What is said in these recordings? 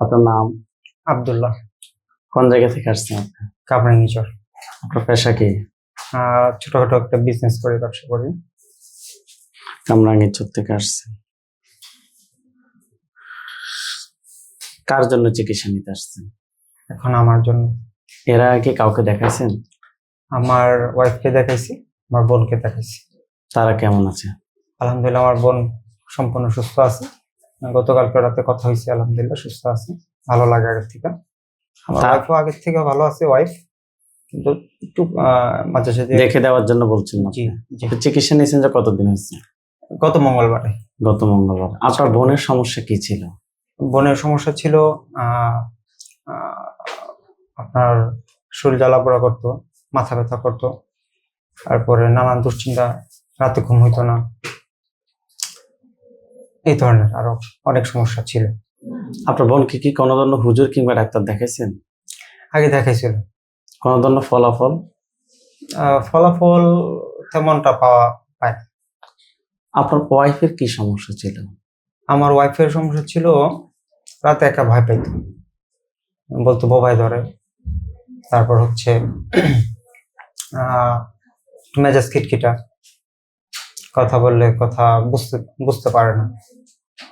আপনার নাম? আবদুল্লাহ। কোন জায়গা থেকে আসছেন আপনি? কাবরাঙ্গিচর আপনার পেশা কি? ছোটখাটো একটা বিজনেস করি ব্যবসা করি। কামরাঙ্গীরচর থেকে আসছেন। কার জন্য চিকিৎসা নিতে আসছেন? এখন আমার জন্য। এরা কি কাউকে দেখাইছেন? আমার ওয়াইফকে দেখাইছি আমার বোনকে দেখাইছি। তারা কেমন আছে? আলহামদুলিল্লাহ আমার বোন সম্পূর্ণ সুস্থ আছে। গতকালকে রাতে কথা হয়েছে আলহামদুলিল্লাহ সুস্থ আছে ভালো লাগে আগের থেকে। আমার ওয়াইফও আগের থেকে ভালো আছে ওয়াইফ কিন্তু একটু মাঝে সাথে দেখে দেওয়ার জন্য বলছেন জি চিকিৎসা নিয়েছেন যে কতদিন হয়েছে? গত মঙ্গলবারে। গত মঙ্গলবার। আপনার বোনের সমস্যা কি ছিল? বোনের সমস্যা ছিল আপনার শরীর জ্বালা পোড়া করতো মাথা ব্যথা করতো তারপরে নানান দুশ্চিন্তা রাতে ঘুম হইতো না। এই ধরনের আরও অনেক সমস্যা ছিল। আপনার বোনকে কি কোনো ধরনের হুজুর কিংবা ডাক্তার দেখাইছেন? আগে দেখাইছিল। কোনো ধরনের ফলাফল ফলাফল তেমনটা পাওয়া পায়। আপনার ওয়াইফের কি সমস্যা ছিল? আমার ওয়াইফের সমস্যা ছিল রাতে একা ভয় পাইতো। বলতো বোবাই ধরে। তারপর হচ্ছে মেজাজ খিটখিটা। কথা বললে কথা বুঝতে বুঝতে পারে না।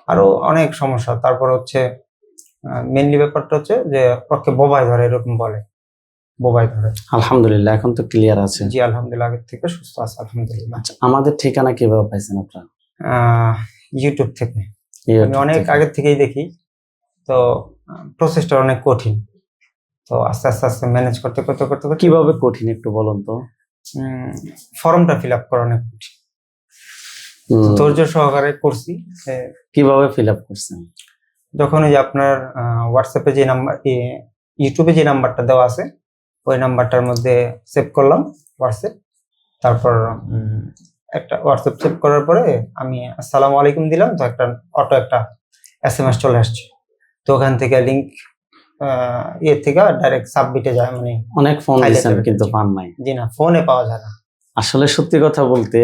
আরও অনেক সমস্যা। তারপর হচ্ছে মেনলি ব্যাপারটা হচ্ছে যে ওকে বোবাই ধরে এরকম বলে। বোবাই ধরে। আলহামদুলিল্লাহ এখন তো ক্লিয়ার আছে। জি আলহামদুলিল্লাহ আগের থেকে সুস্থ আছে আলহামদুলিল্লাহ। আচ্ছা আমাদের ঠিকানা কীভাবে পাইছেন আপনারা? ইউটিউব থেকে। আমি অনেক। আগের থেকেই দেখি। তো প্রসেসটা অনেক কঠিন। তো আস্তে আস্তে আস্তে ম্যানেজ করতে করতে করতে কীভাবে কঠিন একটু বলুন তো? ফর্মটা ফিল আপ করা অনেক কঠিন। ধৈর্য সহকারে করছি। কীভাবে ফিল আপ করছেন? যখন ওই আপনার হোয়াটসঅ্যাপে যে নাম্বার ইউটিউবে যে নাম্বারটা দেওয়া আছে ওই নাম্বারটার মধ্যে সেভ করলাম হোয়াটসঅ্যাপ তারপর একটা হোয়াটসঅ্যাপ সেভ করার পরে আমি আসসালামু আলাইকুম দিলাম তো একটা অটো একটা এস এম এস চলে আসছে। তো ওখান থেকে লিঙ্ক ইয়ে থেকে ডাইরেক্ট সাবমিটে যায় মানে অনেক ফোন কিন্তু। পান নাই। জি না ফোনে পাওয়া যায় না। আসলে সত্যি কথা বলতে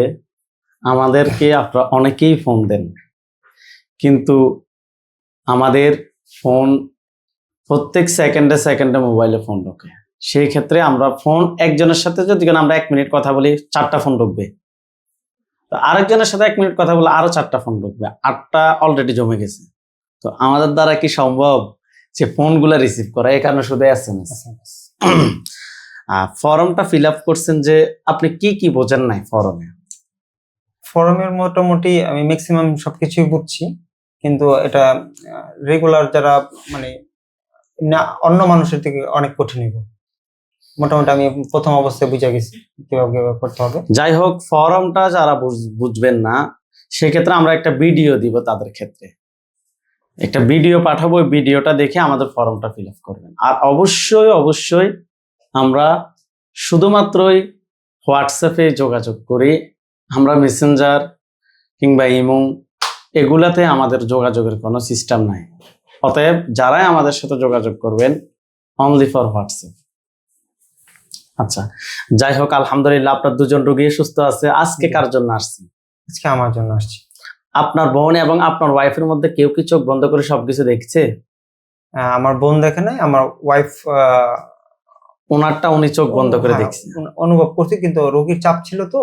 আমাদেরকে আপনারা অনেকেই ফোন দেন কিন্তু আমাদের ফোন প্রত্যেক সেকেন্ডে সেকেন্ডে মোবাইলে ফোন ঢোকে। সেই ক্ষেত্রে আমরা ফোন একজনের সাথে যদি আমরা এক মিনিট কথা বলি চারটা ফোন ঢুকবে। তো আরেকজনের সাথে এক মিনিট কথা বলে আরও চারটা ফোন ঢুকবে। আটটা অলরেডি জমে গেছে। তো আমাদের দ্বারা কি সম্ভব যে ফোনগুলো রিসিভ করা? এই কারণে শুধু এস এম এস ফর্মটা ফিল আপ করছেন যে আপনি কি কি বোঝেন নাই ফর্মে ফোরামের মোটামুটি আমি ম্যাক্সিমাম সবকিছুই বুঝছি। কিন্তু এটা রেগুলার যারা মানে না, অন্য মানুষের থেকে অনেক কঠিন মোটামুটি আমি প্রথম অবস্থায় বুঝে গেছি কীভাবে কীভাবে করতে হবে। যাই হোক, ফরমটা যারা বুঝ- বুঝবেন না, সেক্ষেত্রে আমরা একটা ভিডিও দিব তাদের ক্ষেত্রে। একটা ভিডিও পাঠাবো, ওই ভিডিওটা দেখে আমাদের ফর্মটা ফিল আপ করবেন। আর অবশ্যই অবশ্যই আমরা শুধুমাত্রই হোয়াটসঅ্যাপে যোগাযোগ করি। আমরা মেসেঞ্জার কিংবা ইমো এগুলাতে আমাদের যোগাযোগের কোনো সিস্টেম নাই। অতএব যারাই আমাদের সাথে যোগাযোগ করবেন অনলি ফর হোয়াটসঅ্যাপ আচ্ছা যাই হোক আলহামদুলিল্লাহ আপনার দুজন রোগী সুস্থ আছে। আজকে কার জন্য আসছি আজকে আমার জন্য আসছি। আপনার বোন এবং আপনার ওয়াইফের মধ্যে কেউ কি চোখ বন্ধ করে সবকিছু দেখছে? আমার বোন দেখে নাই আমার ওয়াইফ ওনারটা উনি চোখ বন্ধ করে দেখছে। অনুভব করছে কিন্তু রোগীর চাপ ছিল তো।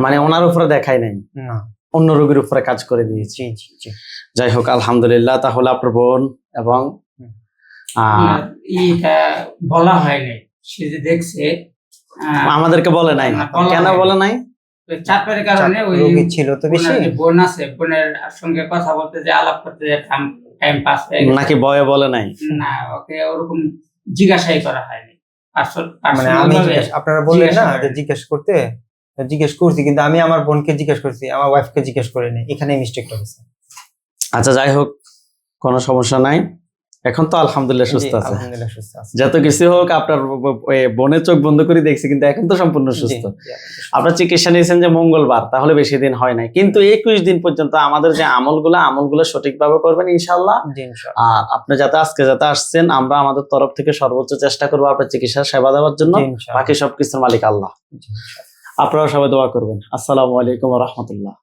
মানে ওনার উপরে দেখাই নাই। না। অন্য রোগীর উপরে কাজ করে দিয়েছি। জি জি জি। যাই হোক আলহামদুলিল্লাহ তাহলে আপনার বোন এবং আহ, ইটা বলা হয়নি সে যে দেখছে আমাদেরকে বলে নাই। কেন বলে নাই? ওই চাপের কারণে ওই রোগী ছিল তো বেশি। বোন আছে বোনের সঙ্গে কথা বলতে যে আলাপ করতে যে টাইম পাস হয়ে। নাকি বয়ে বলে নাই? না ওকে ওরকম জিজ্ঞাসাই করা হয়নি। আসল- মানে আমি আপনারা বললেন জিজ্ঞাসা না যে জিজ্ঞেস করতে? জিজ্ঞেস করছি কিন্তু আমি আমার বোনকে জিজ্ঞেস করছি আমার ওয়াইফকে জিজ্ঞেস করিনি এখানে মিস্টেকটা হয়েছে। আচ্ছা যাই হোক কোনো সমস্যা নাই। এখন তো আলহামদুলিল্লাহ সুস্থ আছে। যত কিছু হোক আপনার বোনের চোখ বন্ধ করে দেখছি কিন্তু এখন তো সম্পূর্ণ সুস্থ। আপনার চিকিৎসা নিয়েছেন যে মঙ্গলবার তাহলে বেশি দিন হয় নাই। কিন্তু একুশ দিন পর্যন্ত আমাদের যে আমলগুলো আমলগুলো সঠিকভাবে করবেন ইনশাল্লাহ আর আপনি যাতে আজকে যাতে আসছেন আমরা আমাদের তরফ থেকে সর্বোচ্চ চেষ্টা করব আপনার চিকিৎসা সেবা দেওয়ার জন্য। বাকি সবকিছুর মালিক আল্লাহ। আপনারা সবাই দোয়া করবেন। আসসালামু আলাইকুম রহমতুল্লাহ।